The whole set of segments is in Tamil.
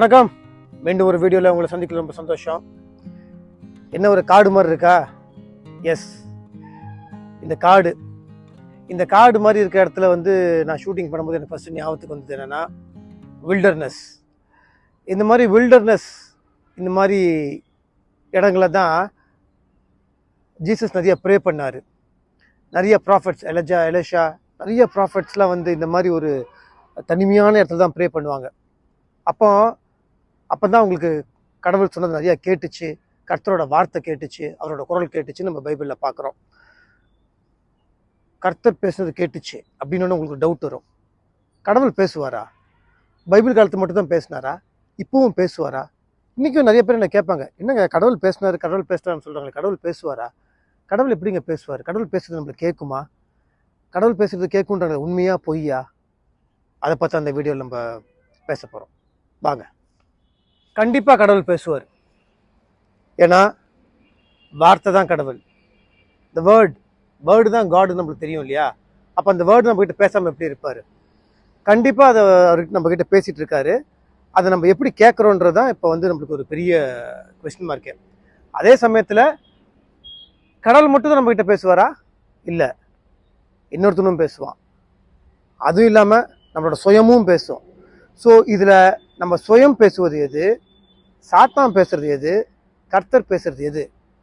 வணக்கம். மீண்டும் ஒரு வீடியோவில் உங்களை சந்திக்க ரொம்ப சந்தோஷம். என்ன ஒரு காடு மாதிரி இருக்கா? எஸ் இந்த காடு. இந்த காடு மாதிரி இருக்கிற இடத்துல வந்து நான் ஷூட்டிங் பண்ணும்போது எனக்கு ஃபஸ்ட்டு ஞாபகத்துக்கு வந்தது என்னென்னா வில்டர்னஸ் இந்த மாதிரி வில்டர்னஸ் இந்த மாதிரி இடங்களை தான் ஜீசஸ் நிறைய ப்ரே பண்ணார். நிறைய ப்ராஃபிட்ஸ் எலஜா எலஷா நிறைய ப்ராஃபிட்ஸ்லாம் வந்து இந்த மாதிரி ஒரு தனிமையான இடத்துல தான் ப்ரே பண்ணுவாங்க. அப்போ அப்போ தான் உங்களுக்கு கடவுள் சொன்னது நிறையா கேட்டுச்சு கர்த்தரோட வார்த்தை கேட்டுச்சு அவரோட குரல் கேட்டுச்சு நம்ம பைபிளில் பார்க்குறோம் கர்த்தர் பேசுனது கேட்டுச்சு அப்படின்னு உங்களுக்கு டவுட் வரும். கடவுள் பேசுவாரா? பைபிள் காலத்து மட்டும் தான் பேசினாரா? இப்பவும் பேசுவாரா? இன்றைக்கும் நிறைய பேர் என்ன கேட்பாங்க என்னங்க கடவுள் பேசினார் கடவுள் பேசுனாருன்னு சொல்கிறாங்க கடவுள் பேசுவாரா? கடவுள் எப்படிங்க பேசுவார்? கடவுள் பேசுறது நம்மளுக்கு கேட்குமா? கடவுள் பேசுறது கேட்குன்றாங்க உண்மையா பொய்யா? அதை பற்றி அந்த வீடியோவில் நம்ம பேச போகிறோம் வாங்க. கண்டிப்பாக கடவுள் பேசுவார். ஏன்னா வார்த்தை தான் கடவுள். இந்த வேர்டு வேர்டு தான் காடு நம்மளுக்கு தெரியும் இல்லையா? அப்போ அந்த வேர்டு நம்ம பேசாமல் எப்படி இருப்பார்? கண்டிப்பாக அதை அவர் நம்ம பேசிகிட்டு இருக்காரு. அதை நம்ம எப்படி கேட்குறோன்றது தான் இப்போ வந்து நம்மளுக்கு ஒரு பெரிய கொஸ்டின் மார்க்கே அதே சமயத்தில் கடவுள் மட்டும் தான் நம்ம கிட்ட பேசுவாரா? இல்லை. இன்னொருத்தனும் பேசுவான். அதுவும் இல்லாமல் நம்மளோட சுயமும் பேசும். ஸோ இதில் நம்ம சுயம் பேசுவது எது? சாத்தான் பேசுறது எது? கர்த்தர் பேசுறது எது?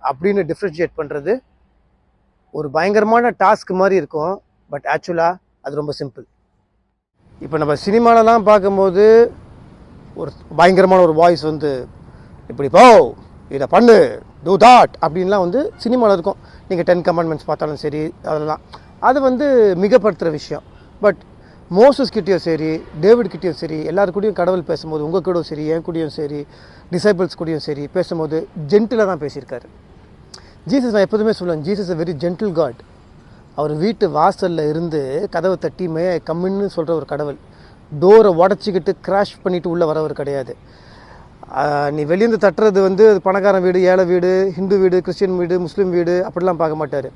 அப்படின்னு டிஃப்ரென்ஷியேட் பண்ணுறது ஒரு பயங்கரமான டாஸ்க் மாதிரி இருக்கும். பட் ஆக்சுவலாக அது ரொம்ப சிம்பிள் இப்போ நம்ம சினிமாலலாம் பார்க்கும்போது ஒரு பயங்கரமான ஒரு வாய்ஸ் வந்து இப்படி போ இதை பண்ணு டூ தாட் அப்படின்லாம் வந்து சினிமாவில் இருக்கும். நீங்கள் டென் கமெண்ட்மெண்ட்ஸ் பார்த்தாலும் சரி அதெல்லாம். அது வந்து மிகப்படுத்துகிற விஷயம். பட் மோசஸ் கிட்டேயும் சரி டேவிட் கிட்டேயும் சரி எல்லாரு கூடயும் கடவுள் பேசும்போது உங்கள் கூடயும் சரி என் கூடயும் சரி டிசைபிள்ஸ் கூடயும் சரி பேசும்போது ஜென்டிலாக தான் பேசியிருக்காரு. ஜீசஸ் நான் எப்போதுமே சொல்லுவேன் Jesus a very gentle God அவர் வீட்டு வாசலில் இருந்து கதவை தட்டி மே கம்மின்னு சொல்கிற ஒரு கடவுள். டோரை உடச்சிக்கிட்டு கிராஷ் பண்ணிவிட்டு உள்ளே வரவர் கிடையாது. நீ வெளியேந்து தட்டுறது வந்து பணக்காரன் வீடு ஏழை வீடு ஹிந்து வீடு கிறிஸ்டின் வீடு முஸ்லீம் வீடு அப்படிலாம் பார்க்க மாட்டார்.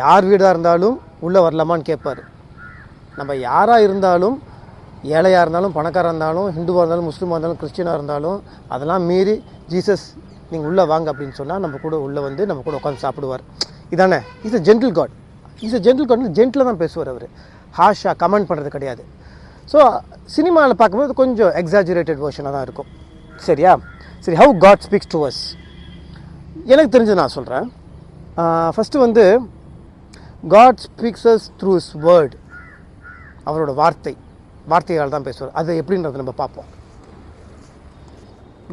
யார் வீடாக இருந்தாலும் உள்ளே வரலாமான்னு கேட்பார். நம்ம யாராக இருந்தாலும் ஏழையாக இருந்தாலும் பணக்காராக இருந்தாலும் ஹிந்துவாக இருந்தாலும் முஸ்லீமாக இருந்தாலும் கிறிஸ்டினாக இருந்தாலும் அதெல்லாம் மீறி ஜீசஸ் நீங்கள் உள்ளே வாங்க அப்படின்னு சொன்னால் நம்ம கூட உள்ளே வந்து நம்ம கூட உட்காந்து சாப்பிடுவார். இதானே? Is a gentle God is a gentle God gentle தான் பேசுவார் அவர். ஹாஷாக கமெண்ட் பண்ணுறது கிடையாது. ஸோ சினிமாவில் பார்க்கும்போது கொஞ்சம் எக்ஸாஜுரேட்டட் வேர்ஷனாக தான் இருக்கும். சரியா? சரி how God speaks to us எனக்கு தெரிஞ்சு நான் சொல்கிறேன் ஃபஸ்ட்டு வந்து God speaks through his word அவரோட வார்த்தை வார்த்தையால் தான் பேசுவார். அது எப்படின்றத நம்ம பார்ப்போம்.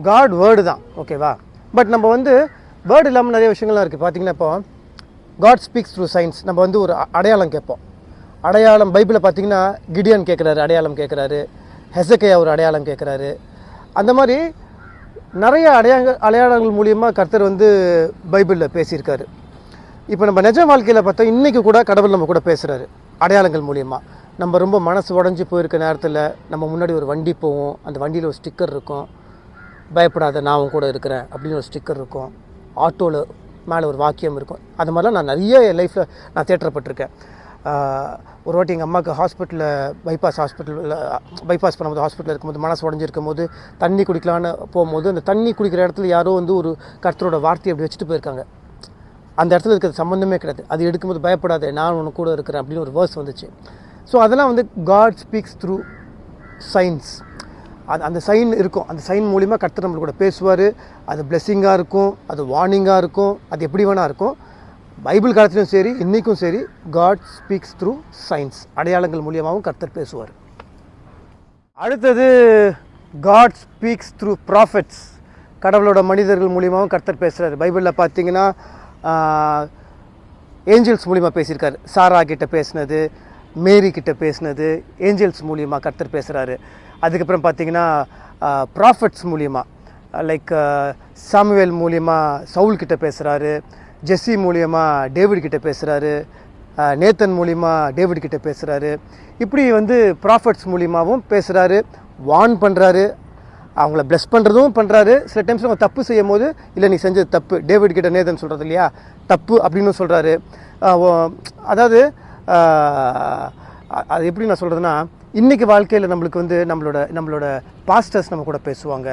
காட் வேர்டு தான் ஓகேவா பட் நம்ம வந்து வேர்டு இல்லாமல் நிறைய விஷயங்கள்லாம் இருக்குது பார்த்தீங்கன்னா இப்போ காட் ஸ்பீக்ஸ் த்ரூ சயின்ஸ் நம்ம வந்து ஒரு அடையாளம் கேட்போம். அடையாளம் பைபிளில் பார்த்தீங்கன்னா கிடியன் கேட்குறாரு அடையாளம் கேட்குறாரு. ஹெசக்கையா ஒரு அடையாளம் கேட்குறாரு. அந்த மாதிரி நிறைய அடையாள அடையாளங்கள் மூலியமாக கர்த்தர் வந்து பைபிளில் பேசியிருக்காரு. இப்போ நம்ம நிஜ வாழ்க்கையில் பார்த்தா இன்றைக்கி கூட கடவுள் நம்ம கூட பேசுகிறாரு அடையாளங்கள் மூலியமாக நம்ம ரொம்ப மனசு உடஞ்சி போயிருக்க நேரத்தில் நம்ம முன்னாடி ஒரு வண்டி போவோம். அந்த வண்டியில் ஒரு ஸ்டிக்கர் இருக்கும். பயப்படாத நான் உன் கூட இருக்கிறேன் அப்படின்னு ஒரு ஸ்டிக்கர் இருக்கும். ஆட்டோவில் மேலே ஒரு வாக்கியம் இருக்கும். அது மாதிரிலாம் நான் நிறைய என் லைஃப்பில் நான் தேட்டரப்பட்டிருக்கேன் ஒரு வாட்டி எங்கள் அம்மாவுக்கு ஹாஸ்பிட்டலில் பைபாஸ் ஹாஸ்பிட்டலில் பைபாஸ் பண்ணும்போது ஹாஸ்பிட்டலில் இருக்கும்போது மனசு உடஞ்சிருக்கும் போது தண்ணி குடிக்கலான்னு போகும்போது அந்த தண்ணி குடிக்கிற இடத்துல யாரோ வந்து ஒரு கர்த்தரோட வார்த்தையை அப்படி வச்சுட்டு போயிருக்காங்க. அந்த இடத்துல இருக்கிறது சம்மந்தமே கிடையாது. அது எடுக்கும்போது பயப்படாத நான் உனக்கு கூட இருக்கிறேன் அப்படின்னு ஒரு வேர்ஸ் வந்துச்சு. ஸோ அதெல்லாம் வந்து காட் ஸ்பீக்ஸ் த்ரூ சயின்ஸ் அது அந்த சைன் இருக்கும். அந்த சைன் மூலிமா கர்த்தர் நம்மளுக்கு கூட பேசுவார். அது பிளெஸ்ஸிங்காக இருக்கும். அது வார்னிங்காக இருக்கும். அது எப்படி வேணா இருக்கும். பைபிள் காலத்துலையும் சரி இன்றைக்கும் சரி காட் ஸ்பீக்ஸ் த்ரூ சயின்ஸ் அடையாளங்கள் மூலியமாகவும் கர்த்தர் பேசுவார். அடுத்தது காட் ஸ்பீக்ஸ் த்ரூ ப்ராஃபிட்ஸ் கடவுளோட மனிதர்கள் மூலியமாகவும் கர்த்தர் பேசுகிறார் பைபிளில் பார்த்தீங்கன்னா ஏஞ்சல்ஸ் மூலிமா பேசியிருக்காரு. சாரா கிட்ட பேசினது மேரி கிட்ட பேசினது ஏஞ்சல்ஸ் மூலியமாக கர்த்தர் பேசுகிறாரு அதுக்கப்புறம் பார்த்தீங்கன்னா ப்ராஃபிட்ஸ் மூலியமாக லைக் சாமுவேல் மூலியமாக சவுல் கிட்ட பேசுகிறாரு ஜெஸ்ஸி மூலியமாக டேவிட் கிட்ட பேசுகிறாரு நேத்தன் மூலியமாக டேவிட் கிட்ட பேசுகிறாரு இப்படி வந்து ப்ராஃபிட்ஸ் மூலியமாகவும் பேசுகிறாரு வார்ன் பண்ணுறாரு அவங்கள ப்ளஸ் பண்ணுறதும் பண்ணுறாரு சில டைம்ஸ் அவங்க தப்பு செய்யும் போது இல்லை நீ செஞ்சது தப்பு டேவிட் கிட்ட நேதன் சொல்கிறது இல்லையா? தப்பு அப்படின்னு சொல்கிறாரு அதாவது அது எப்படி நான் சொல்கிறதுனா இன்றைக்கி வாழ்க்கையில் நம்மளுக்கு வந்து நம்மளோட நம்மளோட பாஸ்டர்ஸ் நம்ம கூட பேசுவாங்க.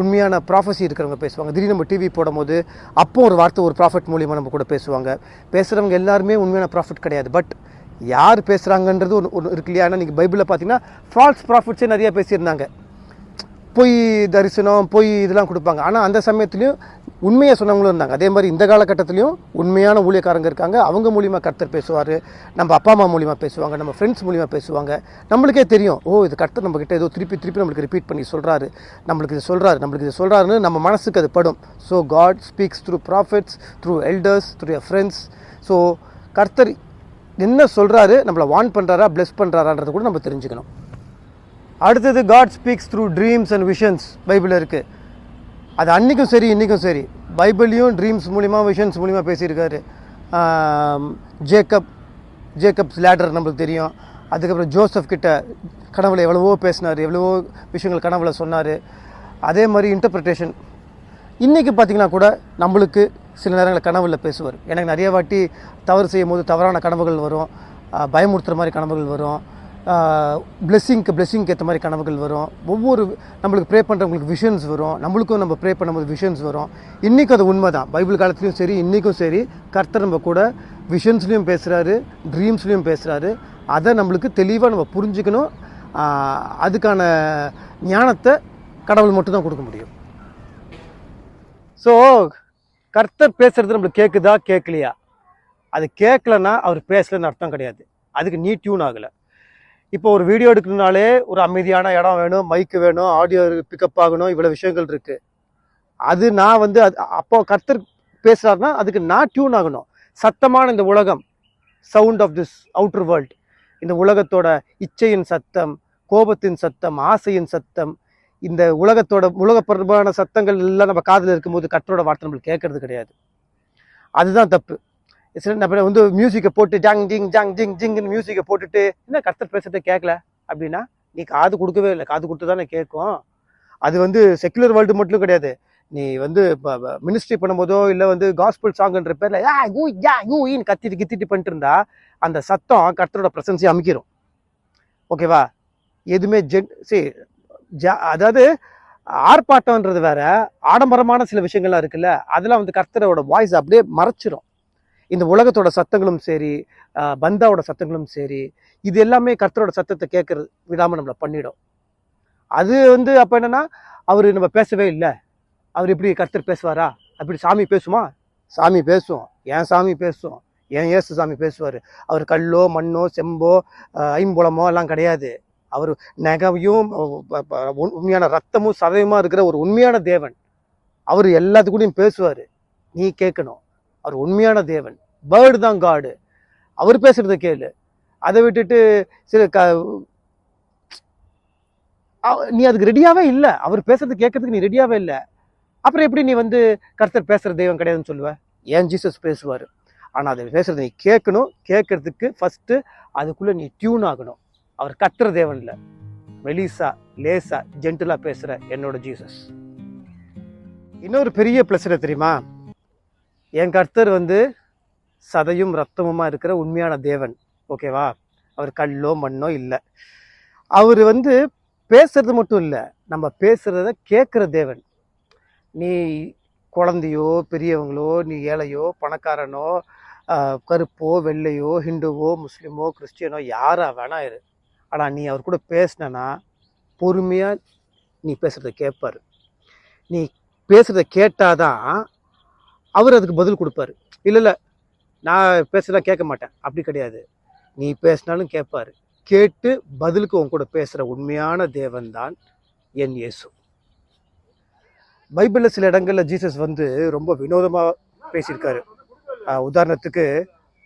உண்மையான ப்ராஃபஸி இருக்கிறவங்க பேசுவாங்க. திடீர்னு நம்ம டிவி போடும்போது அப்போ ஒரு வார்த்தை ஒரு ப்ராஃபிட் மூலியமாக நம்ம கூட பேசுவாங்க. பேசுகிறவங்க எல்லாருமே உண்மையான ப்ராஃபிட் கிடையாது. பட் யார் பேசுகிறாங்கன்றது ஒன்று ஒன்று இருக்கு இல்லையா? ஆனால் நீங்கள் பைபிளில் பார்த்தீங்கன்னா ஃபால்ஸ் ப்ராஃபிட்ஸே நிறையா பேசியிருந்தாங்க. பொய் தரிசனம் பொய் இதெல்லாம் கொடுப்பாங்க. ஆனால் அந்த சமயத்துலையும் உண்மையை சொன்னவங்களும் இருந்தாங்க. அதே மாதிரி இந்த காலகட்டத்திலையும் உண்மையான ஊழியக்காரங்க இருக்காங்க. அவங்க மூலிமா கர்த்தர் பேசுவார். நம்ம அப்பா அம்மா மூலிமா பேசுவாங்க. நம்ம ஃப்ரெண்ட்ஸ் மூலிமா பேசுவாங்க. நம்மளுக்கே தெரியும். ஓ இது கர்த்தர் நம்மக்கிட்ட ஏதோ திருப்பி திருப்பி நம்மளுக்கு ரிப்பீட் பண்ணி சொல்கிறாரு நம்மளுக்கு இது சொல்கிறாரு நம்மளுக்கு இது சொல்கிறாருன்னு நம்ம மனசுக்கு அது படும். So God speaks through prophets through elders through a friends so கர்த்தர் என்ன சொல்கிறாரு நம்மளை வான் பண்ணுறாரா ப்ளெஸ் பண்ணுறாரான்றது கூட நம்ம தெரிஞ்சுக்கணும். அடுத்தது God speaks through dreams and visions பைபிளில் இருக்குது அது அன்றைக்கும் சரி இன்றைக்கும் சரி. பைபிளையும் ட்ரீம்ஸ் மூலிமா விஷன்ஸ் மூலிமா பேசியிருக்காரு. ஜேக்கப் ஜேக்கப்ஸ் லேடர் நம்மளுக்கு தெரியும். அதுக்கப்புறம் ஜோசப் கிட்ட கனவுல எவ்வளவோ பேசினார் எவ்வளவோ விஷயங்கள் கனவுல சொன்னார். அதே மாதிரி இன்டர்பிரிட்டேஷன் இன்றைக்கி பார்த்தீங்கன்னா கூட நம்மளுக்கு சில நேரங்களில் கனவுல பேசுவார். எனக்கு நிறைய வாட்டி தவறு செய்யும் போது தவறான கனவுகள் வரும். பயமுறுத்துகிற மாதிரி கனவுகள் வரும். பிளெஸ்ஸிங்க்கு பிளெஸ்ஸிங்க்கு ஏற்ற மாதிரி கனவுகள் வரும். ஒவ்வொரு நம்மளுக்கு ப்ரே பண்ணுறவங்களுக்கு விஷன்ஸ் வரும். நம்மளுக்கும் நம்ம ப்ரே பண்ணும்போது விஷன்ஸ் வரும். இன்றைக்கும் அது உண்மை தான் பைபிள் காலத்துலையும் சரி இன்றைக்கும் சரி. கர்த்தர் நம்ம கூட விஷன்ஸ்லேயும் பேசுகிறாரு ட்ரீம்ஸ்லேயும் பேசுகிறாரு அதை நம்மளுக்கு தெளிவாக நம்ம புரிஞ்சுக்கணும். அதுக்கான ஞானத்தை கடவுள் மட்டும் தான் கொடுக்க முடியும். ஸோ கர்த்தர் பேசுகிறது நம்மளுக்கு கேட்குதா கேட்கலையா அது கேட்கலன்னா அவர் பேசலன்னு அர்த்தம் கிடையாது. அதுக்கு நீ டியூன் ஆகலை. இப்போ ஒரு வீடியோ எடுக்கணும்னாலே ஒரு அமைதியான இடம் வேணும் மைக்கு வேணும் ஆடியோ பிக்கப் ஆகணும் இவ்வளோ விஷயங்கள் இருக்கு. அது நான் வந்து அது அப்போ கர்த்தர் பேசுகிறாருன்னா அதுக்கு நான் டியூன் ஆகணும். சத்தமான இந்த உலகம் sound of this outer world இந்த உலகத்தோட இச்சையின் சத்தம் கோபத்தின் சத்தம் ஆசையின் சத்தம் இந்த உலகத்தோட உலகப்பரமான சத்தங்கள் எல்லாம் நம்ம காதில் இருக்கும்போது கர்த்தரோட வார்த்தை நம்மளுக்கு கேட்கறது கிடையாது. அதுதான் தப்பு. சில நம்ம வந்து மியூசிக்கை போட்டு ஜாங் ஜிங் ஜாங் ஜிங் ஜிங்னு மியூசிக்கை போட்டுட்டு என்ன கர்த்தர் பேசுகிறத கேட்கல அப்படின்னா நீ காது கொடுக்கவே இல்லை. காது கொடுத்து தானே கேட்கும். அது வந்து செக்குலர் வேர்ல்டு மட்டும் கிடையாது. நீ வந்து மினிஸ்ட்ரி பண்ணும்போதோ இல்லை வந்து காஸ்பிள் சாங்ன்ற பேர்ல யா யூ யா யூ ஈன்னு கத்திட்டு கித்திட்டு பண்ணிட்டு இருந்தா அந்த சத்தம் கர்த்தரோட பிரசன்ஸை அமைக்கிறோம் ஓகேவா எதுவுமே ஜென் சரி ஜா அதாவது ஆர்ப்பாட்டம்ன்றது வேற ஆடம்பரமான சில விஷயங்கள்லாம் இருக்குல்ல அதெல்லாம் வந்து கர்த்தரோட வாய்ஸ் அப்படியே மறைச்சிரும். இந்த உலகத்தோட சத்தங்களும் சரி பந்தாவோட சத்தங்களும் சரி இது எல்லாமே கர்த்தரோட சத்தத்தை கேட்கறது விடாமல் நம்மளை பண்ணிடும். அது வந்து அப்போ என்னன்னா அவர் நம்ம பேசவே இல்லை. அவர் எப்படி கர்த்தர் பேசுவாரா? அப்படி சாமி பேசுமா? சாமி பேசும். என் சாமி பேசும்? என் ஏசு சாமி பேசுவார்? அவர் கல்லோ மண்ணோ செம்போ ஆஹ் ஐம்புலமோ எல்லாம் கிடையாது. அவர் நகையும் உண்மையான ரத்தமும் சதவீதமாக இருக்கிற ஒரு உண்மையான தேவன். அவர் எல்லாத்துக்கூடையும் பேசுவார். நீ கேட்கணும். அவர் உண்மையான தேவன். பேர்டு தான் காடு அவர் பேசுறத கேளு. அதை விட்டுட்டு சில க நீ அதுக்கு ரெடியாகவே இல்லை. அவர் பேசுறது கேட்கறதுக்கு நீ ரெடியாகவே இல்லை. அப்புறம் எப்படி நீ வந்து கர்த்தர் பேசுகிற தெய்வம் கிடையாதுன்னு சொல்லுவ? ஏன் ஜீசஸ் பேசுவார்? ஆனால் அதை பேசுறது நீ கேட்கணும். கேட்கறதுக்கு ஃபஸ்ட்டு அதுக்குள்ளே நீ டியூன் ஆகணும். அவர் கத்துற தேவன் இல்லை. மெலிசா லேசா ஜென்டிலா பேசுகிற என்னோட ஜீசஸ் இன்னொரு பெரிய ப்ளஸ் என்ன தெரியுமா? என் கர்த்தர் வந்து சதையும் ரத்தமுமா இருக்கிற உண்மையான தேவன். ஓகேவா அவர் கல்லோ மண்ணோ இல்லை. அவர் வந்து பேசுறது மட்டும் இல்லை. நம்ம பேசுகிறத கேட்குற தேவன். நீ குழந்தையோ பெரியவங்களோ நீ ஏழையோ பணக்காரனோ கருப்போ வெள்ளையோ ஹிந்துவோ முஸ்லீமோ கிறிஸ்டியனோ யாரா வேணா இரு. ஆனால் நீ அவர் கூட பேசினா பொறுமையாக நீ பேசுகிறத கேட்பார் நீ பேசுகிறத கேட்டால் தான் அவர் அதுக்கு பதில் கொடுப்பாரு. இல்லை இல்லை நான் பேசுகிறா கேட்க மாட்டேன். அப்படி கிடையாது. நீ பேசினாலும் கேட்பார். கேட்டு பதிலுக்கு உன் கூட பேசுகிற உண்மையான தேவன் தான் என் இயேசு. பைபிளில் சில இடங்களில் ஜீசஸ் வந்து ரொம்ப வினோதமாக பேசியிருக்காரு. உதாரணத்துக்கு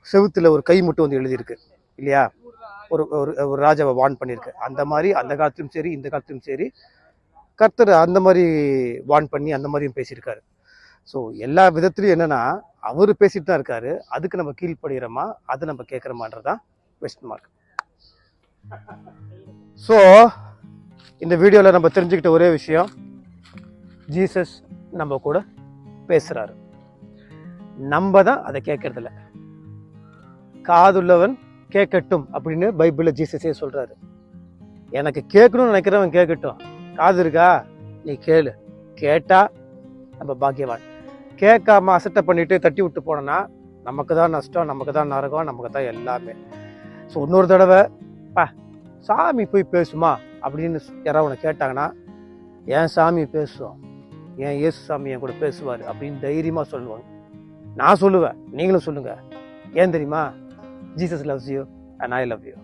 செவுத்தில் ஒரு கை மட்டும் வந்து எழுதியிருக்கு இல்லையா? ஒரு ஒரு ஒரு ராஜாவை வான் பண்ணியிருக்கு. அந்த மாதிரி அந்த காலத்திலும் சரி இந்த காலத்திலும் சரி கர்த்தர் அந்த மாதிரி வான் பண்ணி அந்த மாதிரியும் பேசியிருக்காரு. ஸோ எல்லா விதத்துலையும் என்னென்னா அவர் பேசிட்டு தான் இருக்காரு. அதுக்கு நம்ம கீழ்ப்படுகிறோமா? அதை நம்ம கேட்குறோமான்றது தான் கொஸ்டின் மார்க் ஸோ இந்த வீடியோவில் நம்ம தெரிஞ்சுக்கிட்ட ஒரே விஷயம் ஜீசஸ் நம்ம கூட பேசுகிறாரு நம்ம தான் அதை கேட்கறதில்ல. காதுள்ளவன் கேட்கட்டும் அப்படின்னு பைபிளில் ஜீசஸே சொல்கிறாரு எனக்கு கேட்கணும்னு நினைக்கிறவன் கேட்கட்டும். காது இருக்கா? நீ கேளு. கேட்டால் நம்ம பாக்கியவான். கேட்காம அசட்டை பண்ணிட்டு தட்டி விட்டு போனோன்னா நமக்கு தான் நஷ்டம் நமக்கு தான் நரகம் நமக்கு தான் எல்லாமே. ஸோ இன்னொரு தடவை பா சாமி போய் பேசுமா? அப்படின்னு யாராவது உன்னை கேட்டாங்கன்னா என் சாமி பேசுவோம் என் இயேசு சாமி என் கூட பேசுவார்? அப்படின்னு தைரியமாக சொல்லுவாங்க. நான் சொல்லுவேன். நீங்களும் சொல்லுங்கள் ஏன் தெரியுமா? Jesus loves you and I love you